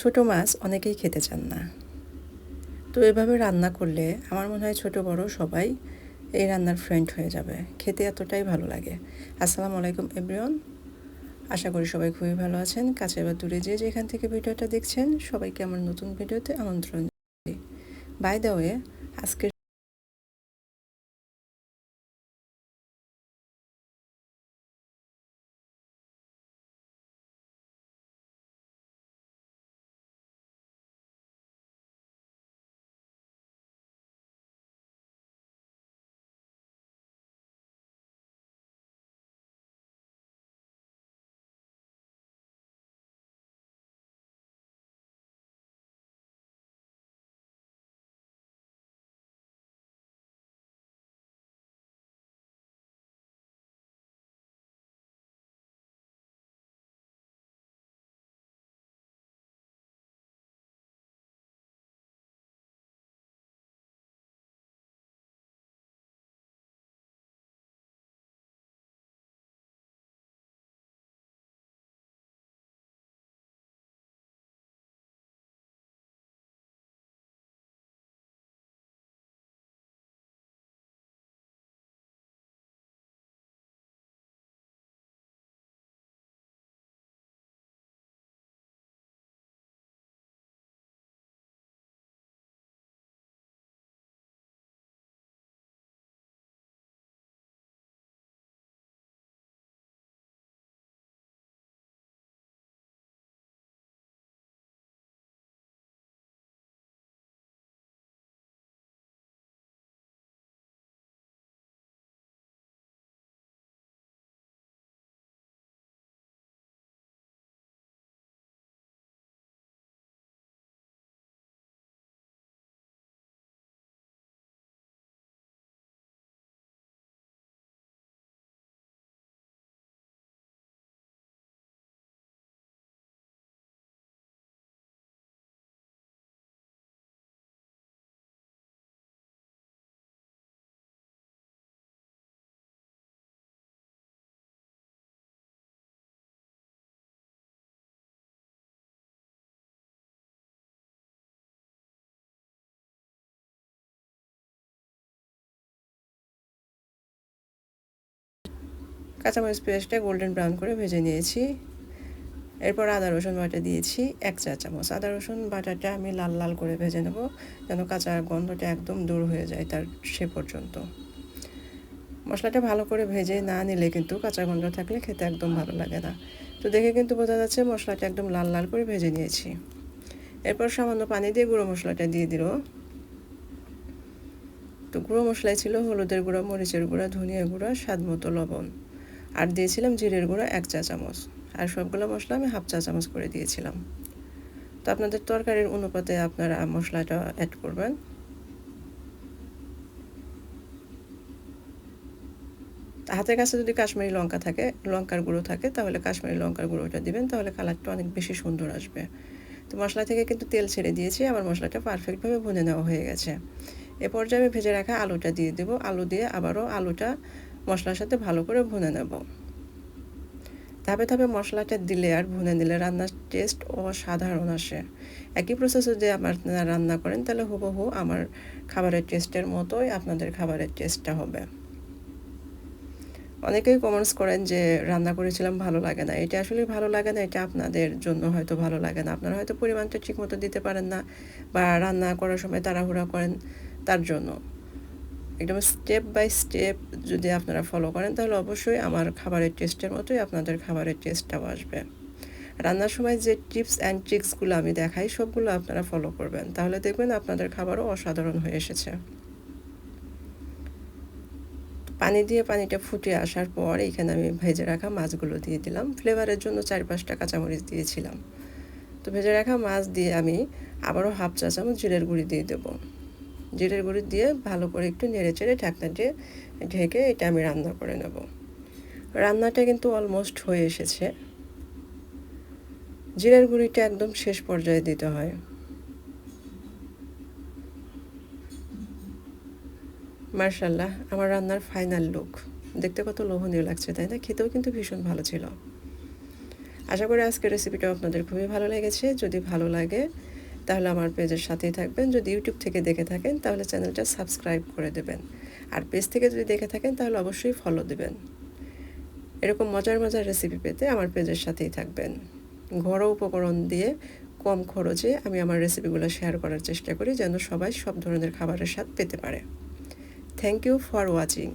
ছোট মাছ অনেকেই খেতে চান না। তো এভাবে রান্না করলে আমার মনে হয় ছোট বড় সবাই এই রান্নার ফ্রেন্ড হয়ে যাবে। খেতে এতটাই ভালো লাগে। আসসালামু আলাইকুম, এভরিওয়ান। আশা করি সবাই খুবই ভালো আছেন। কাছে বা দূরে যে যেখান থেকে ভিডিওটা দেখছেন, সবাইকে আমার নতুন ভিডিওতে আমন্ত্রণ বাই দ্য ওয়ে আজকের কাঁচামরিচ পেস্টটা গোল্ডেন ব্রাউন করে ভেজে নিয়েছি। এরপর আদা, রসুন বাটা দিয়েছি, এক চা চামচ। আদা, রসুন বাটাটা আমি লাল লাল করে ভেজে নেব, যেন কাঁচা গন্ধটা একদম দূর হয়ে যায় তার সে পর্যন্ত। মশলাটা ভালো করে ভেজে না নিলে কিন্তু কাঁচা গন্ধ থাকলে খেতে একদম ভালো লাগে না। তো দেখে কিন্তু বোঝা যাচ্ছে মশলাটা একদম লাল লাল করে ভেজে নিয়েছি। এরপর সামান্য পানি দিয়ে গুঁড়ো মশলাটা দিয়ে দিল। তো গুঁড়ো মশলায় ছিল হলুদের গুঁড়া, মরিচের গুঁড়া, ধনিয়া গুঁড়া, স্বাদ মতো লবণ। আর দিয়েছিলাম জিরের গুঁড়ো এক চা চামচ। আর সবগুলো মশলা আমি হাফ চা চামচ করে দিয়েছিলাম। তো আপনাদের তরকারির অনুপাতে আপনারা মশলাটা অ্যাড করবেন। হাতের কাছে যদি কাশ্মীরি লঙ্কা থাকে, লঙ্কার গুঁড়ো থাকে, তাহলে কাশ্মীরি লঙ্কার গুঁড়োটা দিবেন, তাহলে কালারটা অনেক বেশি সুন্দর আসবে। তো মশলা থেকে কিন্তু তেল ছেড়ে দিয়েছি, আমার মশলাটা পারফেক্টভাবে ভুনে নেওয়া হয়ে গেছে। এ পর্যায়ে আমি ভেজে রাখা আলুটা দিয়ে দেবো। আলু দিয়ে আবারও আলুটা মশলার সাথে ভালো করে ভুনে নেব। ধাপে ধাপে মশলাটা দিলে আর ভুনে দিলে রান্নার টেস্ট অসাধারণ আসে। একই প্রসেস যদি আপনারা রান্না করেন, তাহলে হুবহু আমার খাবারের টেস্টের মতোই আপনাদের খাবারের টেস্টটা হবে। অনেকেই কমেন্টস করেন যে, রান্না করেছিলাম, ভালো লাগে না। এটা আসলে ভালো লাগে না, এটা আপনাদের জন্য হয়তো ভালো লাগে না। আপনারা হয়তো পরিমাণটা ঠিকমতো দিতে পারেন না বা রান্না করার সময় তাড়াহুড়া করেন তার জন্য। একদম স্টেপ বাই স্টেপ যদি আপনারা ফলো করেন, তাহলে অবশ্যই আমার খাবারের টেস্টের মতোই আপনাদের খাবারের টেস্টটাও আসবে। রান্নার সময় যে টিপস অ্যান্ড ট্রিক্সগুলো আমি দেখাই, সবগুলো আপনারা ফলো করবেন। তাহলে দেখবেন আপনাদের খাবারও অসাধারণ হয়ে এসেছে। পানি দিয়ে পানিটা ফুটে আসার পর এখানে আমি ভেজে রাখা মাছগুলো দিয়ে দিলাম। ফ্লেভারের জন্য চার পাঁচটা কাঁচামরিচ দিয়েছিলাম। তো ভেজে রাখা মাছ দিয়ে আমি আবারও হাফ চা চামচ জিরের গুঁড়ি দিয়ে দেবো। জিরের গুঁড়ি দিয়ে ভালো করে একটু নেড়ে চেড়ে ঢাকনা দিয়ে ঢেকে এটা আমি রান্না করে নেব। রান্নাটা কিন্তু অলমোস্ট হয়ে এসেছে। জিরের গুঁড়িটা একদম শেষ পর্যায়ে দিতে হয়। মার্শাল্লাহ আমার রান্নার ফাইনাল লুক দেখতে কত লোভনীয় লাগছে, তাই না? খেতেও কিন্তু ভীষণ ভালো ছিল। আশা করি আজকের রেসিপিটা আপনাদের খুবই ভালো লেগেছে। যদি ভালো লাগে তাহলে আমার পেজের সাথেই থাকবেন। যদি ইউটিউব থেকে দেখে থাকেন, তাহলে চ্যানেলটা সাবস্ক্রাইব করে দেবেন। আর পেজ থেকে যদি দেখে থাকেন, তাহলে অবশ্যই ফলো দেবেন। এরকম মজার মজার রেসিপি পেতে আমার পেজের সাথেই থাকবেন। ঘরোয়া উপকরণ দিয়ে কম খরচে আমি আমার রেসিপিগুলো শেয়ার করার চেষ্টা করি, যেন সবাই সব ধরনের খাবারের স্বাদ পেতে পারে। Thank you for watching